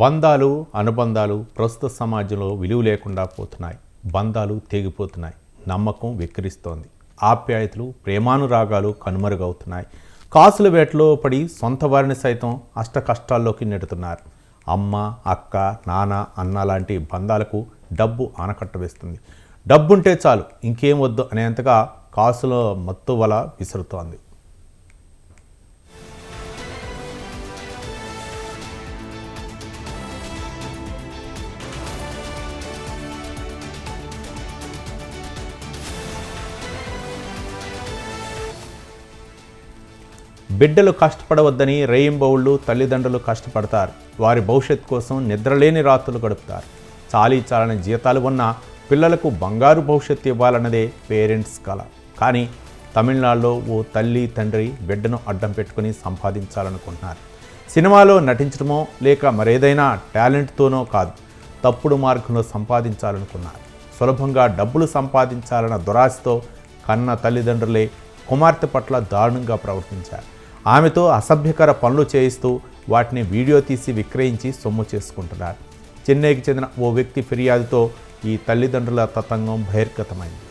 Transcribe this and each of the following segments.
బంధాలు అనుబంధాలు ప్రస్తుత సమాజంలో విలువ లేకుండా పోతున్నాయి. బంధాలు తెగిపోతున్నాయి. నమ్మకం వెక్కిరిస్తోంది. ఆప్యాయతలు ప్రేమానురాగాలు కనుమరుగవుతున్నాయి. కాసుల వేటలో పడి సొంత వారిని సైతం అష్ట కష్టాల్లోకి నెడుతున్నారు. అమ్మ అక్క నాన్న అన్న లాంటి బంధాలకు డబ్బు ఆనకట్ట వేస్తుంది డబ్బుంటే చాలు ఇంకేం వద్దు అనేంతగా కాసుల మత్తు వల విసురుతోంది. బిడ్డలు కష్టపడవద్దని రేయింబౌళ్ళు తల్లిదండ్రులు కష్టపడతారు. వారి భవిష్యత్ కోసం నిద్రలేని రాత్రులు గడుపుతారు. చాలీ చాలని జీతాలు ఉన్న పిల్లలకు బంగారు భవిష్యత్తు ఇవ్వాలన్నదే పేరెంట్స్ కల. కానీ తమిళనాడులో ఓ తల్లి తండ్రి బిడ్డను అడ్డం పెట్టుకుని సంపాదించాలనుకుంటున్నారు. సినిమాలో నటించడమో లేక మరేదైనా టాలెంట్తోనో కాదు తప్పుడు మార్గంలో సంపాదించాలనుకున్నారు. సులభంగా డబ్బులు సంపాదించాలన్న దురాశతో కన్న తల్లిదండ్రులే కుమార్తె పట్ల దారుణంగా ప్రవర్తించారు. ఆమెతో అసభ్యకర పనులు చేయిస్తూ వాటిని వీడియో తీసి విక్రయించి సొమ్ము చేసుకుంటున్నారు. చెన్నైకి చెందిన ఓ వ్యక్తి ఫిర్యాదుతో ఈ తల్లిదండ్రుల తతంగం బహిర్గతమైంది.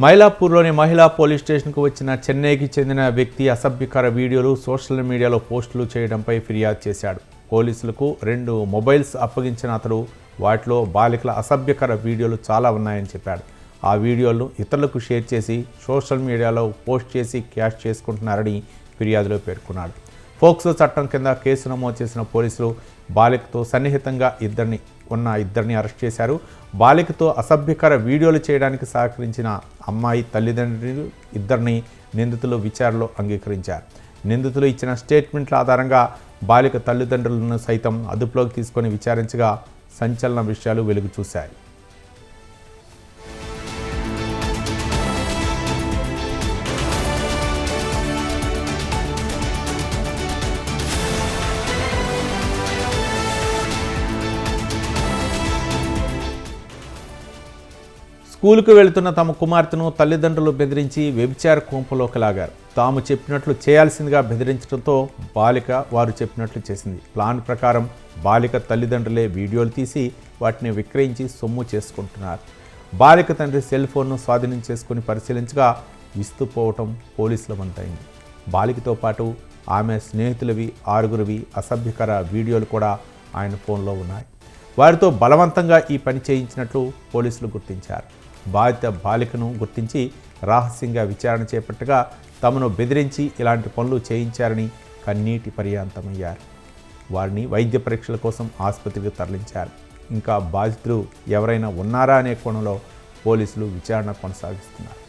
మైలాపూర్లోని మహిళా పోలీస్ స్టేషన్కు వచ్చిన చెన్నైకి చెందిన వ్యక్తి అసభ్యకర వీడియోలు సోషల్ మీడియాలో పోస్టులు చేయడంపై ఫిర్యాదు చేశాడు. పోలీసులకు రెండు మొబైల్స్ అప్పగించిన అతడు వాటిలో బాలికల అసభ్యకర వీడియోలు చాలా ఉన్నాయని చెప్పాడు. ఆ వీడియోలను ఇతరులకు షేర్ చేసి సోషల్ మీడియాలో పోస్ట్ చేసి క్యాష్ చేసుకుంటున్నారని ఫిర్యాదులో పేర్కొన్నాడు. ఫోక్సో చట్టం కింద కేసు నమోదు చేసిన పోలీసులు బాలికతో సన్నిహితంగా ఇద్దరిని ఉన్న ఇద్దరిని అరెస్ట్ చేశారు. బాలికతో అసభ్యకర వీడియోలు చేయడానికి సహకరించిన అమ్మాయి తల్లిదండ్రులు ఇద్దరిని నిందితులు విచారణలో అంగీకరించారు. నిందితులు ఇచ్చిన స్టేట్మెంట్ల ఆధారంగా బాలిక తల్లిదండ్రులను సైతం అదుపులోకి తీసుకొని విచారించగా సంచలన విషయాలు వెలుగు చూశాయి స్కూలుకు వెళుతున్న తమ కుమార్తెను తల్లిదండ్రులు బెదిరించి వ్యభిచార కొంపలోకి లాగారు. తాము చెప్పినట్లు చేయాల్సిందిగా బెదిరించడంతో బాలిక వారు చెప్పినట్లు చేసింది. ప్లాన్ ప్రకారం బాలిక తల్లిదండ్రులే వీడియోలు తీసి వాటిని విక్రయించి సొమ్ము చేసుకుంటున్నారు. బాలిక తండ్రి సెల్ ఫోన్ను స్వాధీనం చేసుకుని పరిశీలించగా విస్తుపోవటం పోలీసుల వంతైంది. బాలికతో పాటు ఆమె స్నేహితులవి ఆరుగురివి అసభ్యకర వీడియోలు కూడా ఆయన ఫోన్లో ఉన్నాయి. వారితో బలవంతంగా ఈ పని చేయించినట్లు పోలీసులు గుర్తించారు. బాధిత బాలికను గుర్తించి రహస్యంగా విచారణ చేపట్టగా తమను బెదిరించి ఇలాంటి పనులు చేయించారని కన్నీటి పర్యాంతమయ్యారు. వారిని వైద్య పరీక్షల కోసం ఆసుపత్రికి తరలించారు. ఇంకా బాధితులు ఎవరైనా ఉన్నారా అనే కోణంలో పోలీసులు విచారణ కొనసాగిస్తున్నారు.